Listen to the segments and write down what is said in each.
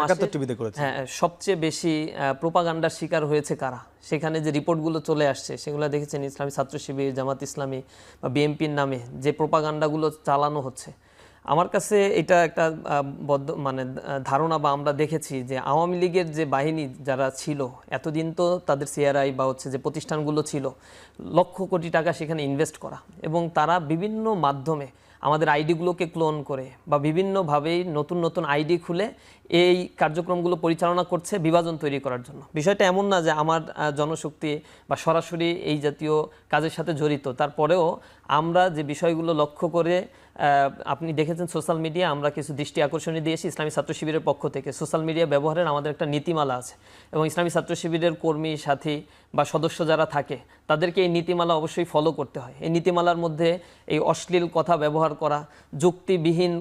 মাসে টিভিতে করেছে হ্যাঁ সবচেয়ে বেশি প্রোপাগান্ডার শিকার হয়েছে কারা? সেখানে যে রিপোর্টগুলো চলে আসছে সেগুলো দেখেছেন ইসলামী ছাত্র শিবির জামাত ইসলামী বা বিএনপির নামে যে প্রোপাগান্ডাগুলো চালানো হচ্ছে। আমার কাছে এটা একটা বদ্ধ মানে ধারণা বা আমরা দেখেছি যে আওয়ামী লীগের যে বাহিনী যারা ছিল এতদিন তো তাদের সিআরআই বা হচ্ছে যে প্রতিষ্ঠানগুলো ছিল লক্ষ কোটি টাকা সেখানে ইনভেস্ট করা এবং তারা বিভিন্ন মাধ্যমে আমাদের আইডিগুলোকে ক্লোন করে বা বিভিন্নভাবেই নতুন নতুন আইডি খুলে এই কার্যক্রমগুলো পরিচালনা করছে বিভাজন তৈরি করার জন্য। বিষয়টা এমন না যে আমার জনশক্তি বা সরাসরি এই জাতীয় কাজের সাথে জড়িত। তারপরেও আমরা যে বিষয়গুলো লক্ষ্য করে আপনি দেখেছেন সোশ্যাল মিডিয়া, আমরা কিছু দৃষ্টি আকর্ষণী দিয়েছি ইসলামী ছাত্র শিবিরের পক্ষ থেকে। সোশ্যাল মিডিয়া ব্যবহারের আমাদের একটা নীতিমালা আছে এবং ইসলামী ছাত্র শিবিরের কর্মী, সাথী বা সদস্য যারা থাকে তাদেরকে এই নীতিমালা অবশ্যই ফলো করতে হয়। এই নীতিমালার মধ্যে এই অশ্লীল কথা ব্যবহার করা যুক্তিবিহীন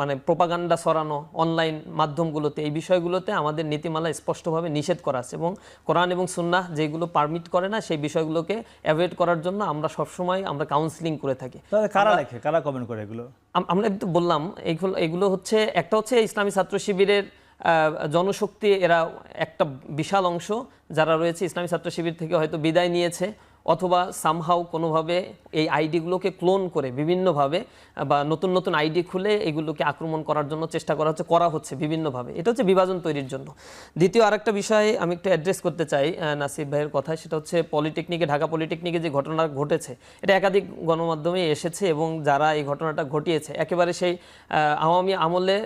মানে প্রোপাগান্ডা ছড়ানো অনলাইন মাধ্যমগুলোতে এই বিষয়গুলোতে আমাদের নীতিমালা স্পষ্টভাবে নিষেধ করা আছে এবং কোরআন এবং সুন্নাহ যেগুলো পারমিট করে না সেই বিষয়গুলোকে অ্যাভয়েড করার জন্য আমরা সবসময় আমরা কাউন্সিলিং করে থাকি। কারা লেখে? কারা কমেন্ট করে এগুলো? আমরা একটু বললাম এগুলো এগুলো হচ্ছে একটা হচ্ছে ইসলামী ছাত্র শিবিরের জনশক্তি এরা একটা বিশাল অংশ যারা রয়েছে ইসলামী ছাত্র শিবির থেকে হয়তো বিদায় নিয়েছে। অথবা সামহাও কোনোভাবে এই আইডিগুলোকে ক্লোন করে বিভিন্নভাবে, বা নতুন নতুন আইডি খুলে এগুলোকে আক্রমণ করার জন্য চেষ্টা করা হচ্ছে করা হচ্ছে বিভিন্নভাবে। এটা হচ্ছে বিভাজন তৈরির জন্য। দ্বিতীয় আরেকটা বিষয় আমি একটু অ্যাড্রেস করতে চাই নাসিব ভাইয়ের কথায়, সেটা হচ্ছে পলিটেকনিকে ঢাকা পলিটেকনিকে যে ঘটনা ঘটেছে, এটা একাধিক গণমাধ্যমে এসেছে এবং যারা এই ঘটনাটা ঘটিয়েছে, একেবারে সেই আওয়ামী আমলে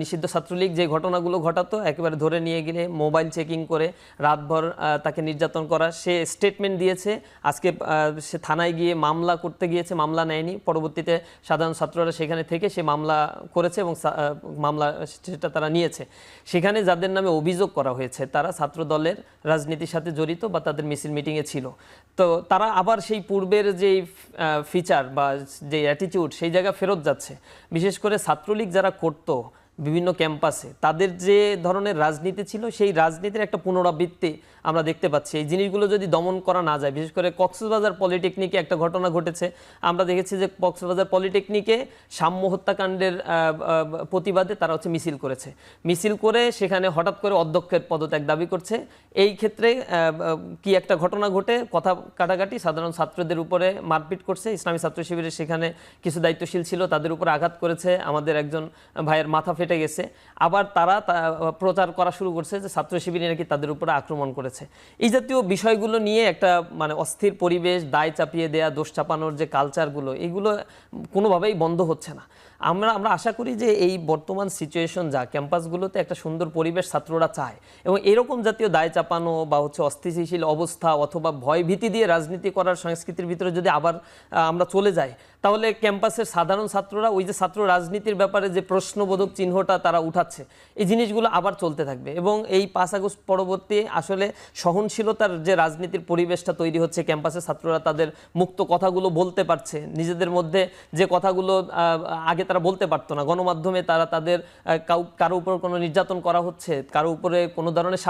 নিষিদ্ধ ছাত্রলীগ যে ঘটনাগুলো ঘটাতো, একেবারে ধরে নিয়ে গেলে মোবাইল চেকিং করে রাতভর তাকে নির্যাতন করা, সে স্টেটমেন্ট দিয়েছে আজকে সে থানায় গিয়ে মামলা করতে গিয়েছে, মামলা নেয়নি। পরবর্তীতে সাধারণ ছাত্ররা সেখানে থেকে সে মামলা করেছে এবং মামলা সেটা তারা নিয়েছে। সেখানে যাদের নামে অভিযোগ করা হয়েছে, তারা ছাত্র দলের রাজনীতির সাথে জড়িত বা তাদের মিছিল মিটিংয়ে ছিল। তো তারা আবার সেই পূর্বের যেই ফিচার বা যে অ্যাটিটিউড সেই জায়গা ফেরত যাচ্ছে। বিশেষ করে ছাত্রলীগ যারা করতো বিভিন্ন ক্যাম্পাসে। তাদের যে ধরনের রাজনীতি ছিল, সেই রাজনীতির একটা পুনরাবৃত্তি আমরা দেখতে পাচ্ছি। এই জিনিসগুলো যদি দমন করা না যায়, বিশেষ করে কক্সবাজার পলিটেকনিকে একটা ঘটনা ঘটেছে। আমরা দেখেছি যে কক্সবাজার পলিটেকনিকে সাম্য হত্যাকাণ্ডের প্রতিবাদে তারা হচ্ছে মিছিল করেছে। মিছিল করে সেখানে হঠাৎ করে অধ্যক্ষের পদত্যাগ দাবি করছে। এই ক্ষেত্রে কি একটা ঘটনা ঘটে, কথা কাটাকাটি সাধারণ ছাত্রদের উপরে মারপিট করছে। ইসলামী ছাত্র শিবিরের সেখানে কিছু দায়িত্বশীল ছিল, তাদের উপর আঘাত করেছে। আমাদের একজন ভাইয়ের মাথা ফেটে গেছে। আবার তারা প্রচার করা শুরু করছে যে ছাত্র শিবির নাকি তাদের উপরে আক্রমণ করেছে। এই জাতীয় বিষয়গুলো নিয়ে একটা মানে অস্থির পরিবেশ, দায় চাপিয়ে দেয়া, দোষ চাপানোর যে কালচারগুলো এগুলো কোনোভাবেই বন্ধ হচ্ছে না। আমরা আমরা আশা করি যে এই বর্তমান সিচুয়েশন যা ক্যাম্পাসগুলোতে একটা সুন্দর পরিবেশ ছাত্ররা চায় এবং এরকম জাতীয় দায় চাপানো বা হচ্ছে অস্থিতিশীল অবস্থা অথবা ভয় ভীতি দিয়ে রাজনীতি করার সংস্কৃতির ভিতরে যদি আবার আমরা চলে যাই, তাহলে ক্যাম্পাসের সাধারণ ছাত্ররা, ওই যে ছাত্র রাজনীতির ব্যাপারে যে প্রশ্নবোধক চিহ্নটা তারা উঠাচ্ছে, এই জিনিসগুলো আবার চলতে থাকবে এবং এই পাঁচ আগস্ট পরবর্তী আসলে সহনশীলতার যে রাজনীতির পরিবেশটা তৈরি হচ্ছে ক্যাম্পাসের ছাত্ররা তাদের মুক্ত কথাগুলো বলতে পারছে, নিজেদের মধ্যে যে কথাগুলো আগে তারা বলতে পারতো না। গণমাধ্যমে তারা তাদের কারও উপর কোনো নির্যাতন করা হচ্ছে, কারও উপরে কোনো ধরনের